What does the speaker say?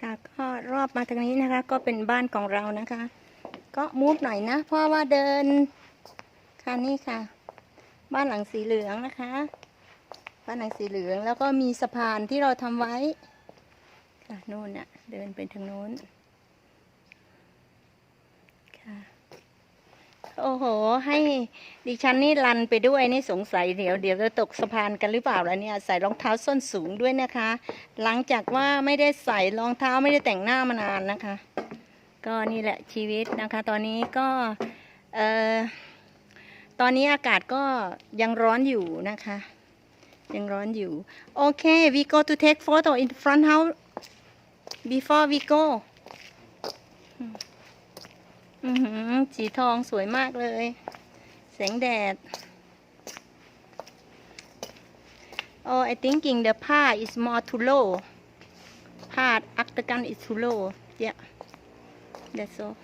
ค่ะก็รอบมาทางนี้นะคะ ก็เป็นบ้านของเรานะคะ ก็มูฟหน่อยนะเพราะว่าเดินค่ะนี่ค่ะ บ้านหลังสีเหลืองนะคะ บ้านหลังสีเหลืองแล้วก็มีสะพานที่เราทำไว้ค่ะนู่นน่ะเดินไปทางนู้นค่ะ โอ้โห ให้ดิฉันนี่ลันไปด้วยนี่สงสัยเดี๋ยวเดี๋ยวจะตกสะพานกันหรือเปล่าแล้วเนี่ยใส่รองเท้าส้นสูงด้วยนะคะ หลังจากว่าไม่ได้ใส่รองเท้าไม่ได้แต่งหน้ามานานนะคะ ก็นี่แหละชีวิตนะคะ ตอนนี้ก็เอ่อตอนนี้อากาศก็ยังร้อนอยู่นะคะ ยังร้อนอยู่โอเค we go to take photo in front house before we go อือหือสีทองสวยมากเลย แสงแดด Oh I thinking the part is more too low part octagon is too low yeah that's all